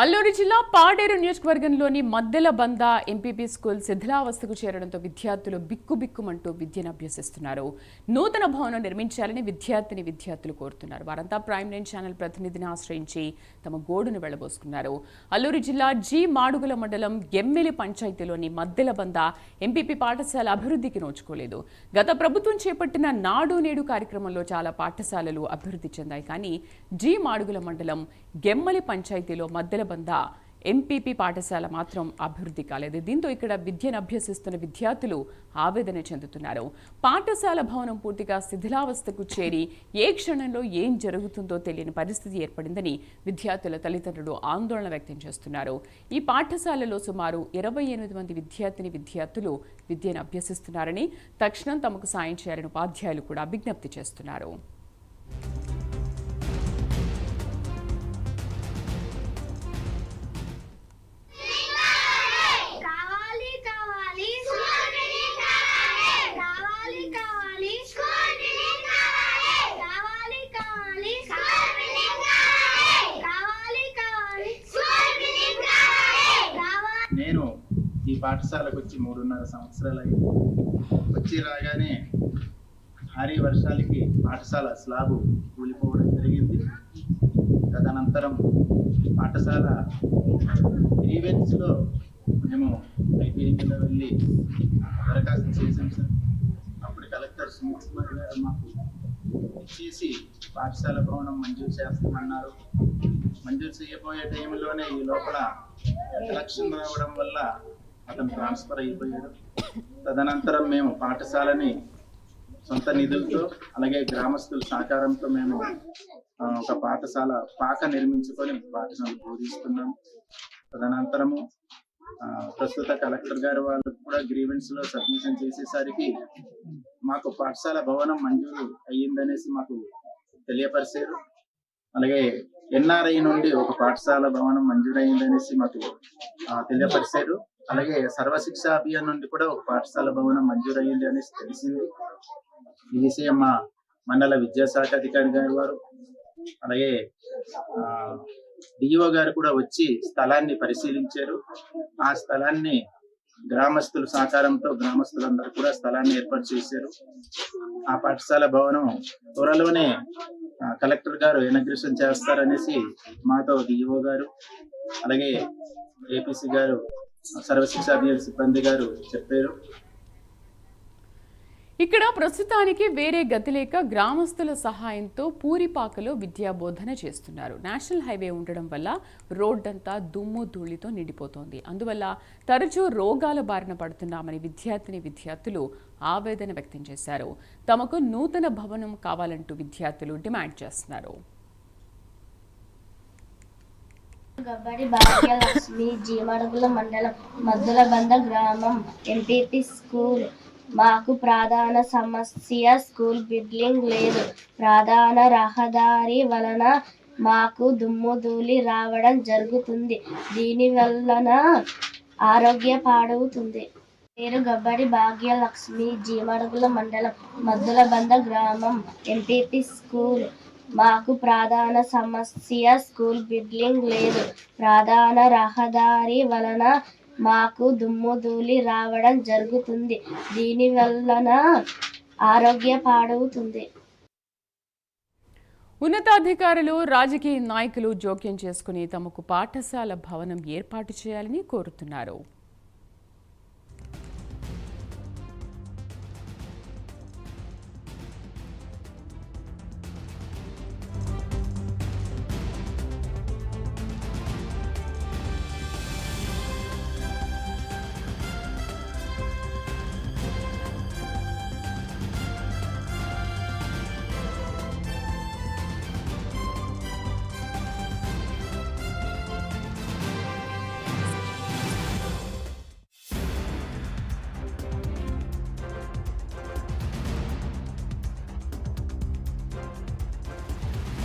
అల్లూరు జిల్లా పాడేరు నియోజకవర్గంలోని మద్దెల బంద ఎంపీపీ స్కూల్ శిథిలావస్థకు చేరడంతో విద్యార్థులు బిక్కుబిక్కుమంటూ విద్యను అభ్యసిస్తున్నారు. నూతన భవనం నిర్మించాలని విద్యార్థిని విద్యార్థులు కోరుతున్నారు. వారంతా ప్రైమ్ నైన్ ఛానల్ ప్రతినిధిని ఆశ్రయించి తమ గోడును వెళ్ళబోసుకున్నారు. అల్లూరు జిల్లా జి మాడుగుల మండలం ఎమ్మెలి పంచాయతీలోని మద్దెల బంద ఎంపీపీ పాఠశాల అభివృద్ధికి నోచుకోలేదు. గత ప్రభుత్వం చేపట్టిన నాడు నేడు కార్యక్రమంలో చాలా పాఠశాలలు అభివృద్ధి చెందాయి. కానీ జి మాడుగుల మండలం గెమ్మలి పంచాయతీలో మద్దెల బంద ఎంపీపీ పాఠశాల మాత్రం అభివృద్ధి కాలేదు. దీంతో ఇక్కడ విద్యను అభ్యసిస్తున్న విద్యార్థులు ఆవేదన చెందుతున్నారు. పాఠశాల భవనం పూర్తిగా శిథిలావస్థకు చేరి ఏ క్షణంలో ఏం జరుగుతుందో తెలియని పరిస్థితి ఏర్పడిందని విద్యార్థుల తల్లిదండ్రులు ఆందోళన వ్యక్తం చేస్తున్నారు. ఈ పాఠశాలలో సుమారు ఇరవై ఎనిమిది మంది విద్యార్థిని విద్యార్థులు విద్యను అభ్యసిస్తున్నారని తక్షణం తమకు సాయం చేయాలని ఉపాధ్యాయులు కూడా విజ్ఞప్తి చేస్తున్నారు. పాఠశాలకు వచ్చి మూడున్నర సంవత్సరాలు అయింది వచ్చి రాగానే భారీ వర్షాలకి పాఠశాల స్లాబు కూలిపోవడం జరిగింది. తదనంతరం పాఠశాల గ్రీవెన్స్లో మేము ఐపీడీ కింద వెళ్ళి దరఖాస్తు చేసాం సార్. అప్పుడు కలెక్టర్ సుమిత్ కుమార్ గారు మాకు ఇచ్చేసి పాఠశాల భవనం మంజూరు చేస్తామన్నారు. మంజూరు చేయబోయే టైంలోనే ఈ లోపల ఎలక్షన్ రావడం వల్ల అతను ట్రాన్స్ఫర్ అయిపోయాడు. తదనంతరం మేము పాఠశాలని సొంత నిధులతో అలాగే గ్రామస్తుల సహకారంతో మేము ఒక పాఠశాల పాక నిర్మించుకొని పాఠశాల బోధిస్తున్నాం. తదనంతరము ఆ, ప్రస్తుత కలెక్టర్ గారు వాళ్ళు కూడా గ్రీవెన్స్లో సబ్మిషన్ చేసేసరికి మాకు పాఠశాల భవనం మంజూరు అయ్యిందనేసి మాకు తెలియపరిచారు. అలాగే ఎన్ఆర్ఐ నుండి ఒక పాఠశాల భవనం మంజూరైందనేసి మాకు తెలియపరిచారు. అలాగే సర్వశిక్ష అభియాన్ నుండి కూడా ఒక పాఠశాల భవనం మంజూరయ్యింది అనేసి తెలిసింది. ఈ విషయం మా మండల విద్యాశాఖ అధికారి గారు వారు అలాగే డిఓ గారు కూడా వచ్చి స్థలాన్ని పరిశీలించారు. ఆ స్థలాన్ని గ్రామస్తుల సహకారంతో గ్రామస్తులందరూ కూడా స్థలాన్ని ఏర్పాటు చేశారు. ఆ పాఠశాల భవనం త్వరలోనే కలెక్టర్ గారు ఇనగ్రేషన్ చేస్తారనేసి మాతో డిఓ గారు అలాగే ఏపీసీ గారు సర్వశిక్ష అభియాన్ సిబ్బంది గారు చెప్పారు. ఇక్కడ ప్రస్తుతానికి వేరే గతి లేక గ్రామస్తుల సహాయంతో పూరిపాకలో విద్యా బోధన చేస్తున్నారు. నేషనల్ హైవే ఉండడం వల్ల రోడ్డంతా దుమ్ము ధూళితో నిండిపోతోంది. అందువల్ల తరచూ రోగాల బారిన పడుతున్నామని విద్యార్థిని విద్యార్థులు ఆవేదన వ్యక్తం చేశారు. తమకు నూతన భవనం కావాలంటూ విద్యార్థులు డిమాండ్ చేస్తున్నారు. గబ్బడి భాగ్యలక్ష్మి జీమడుగుల మండలం మద్దుల గ్రామం ఎంపీపీ స్కూల్. మాకు ప్రధాన సమస్య స్కూల్ బిల్డింగ్ లేదు. ప్రధాన రహదారి వలన మాకు దుమ్ము ధూళి రావడం జరుగుతుంది. దీని వలన ఆరోగ్య పాడవుతుంది. పేరు గబ్బడి భాగ్యలక్ష్మి జీమడుగుల మండలం మద్దుల గ్రామం ఎంపీపీ స్కూల్. మాకు ప్రధాన సమస్య స్కూల్ బిల్డింగ్ లేదు. ప్రధాన రహదారి వలన మాకు దుమ్ము ధూళి రావడం జరుగుతుంది. దీని వలన ఆరోగ్య పాడవుతుంది. ఉన్నతాధికారులు రాజకీయ నాయకులు జోక్యం చేసుకుని తమకు పాఠశాల భవనం ఏర్పాటు చేయాలని కోరుతున్నారు.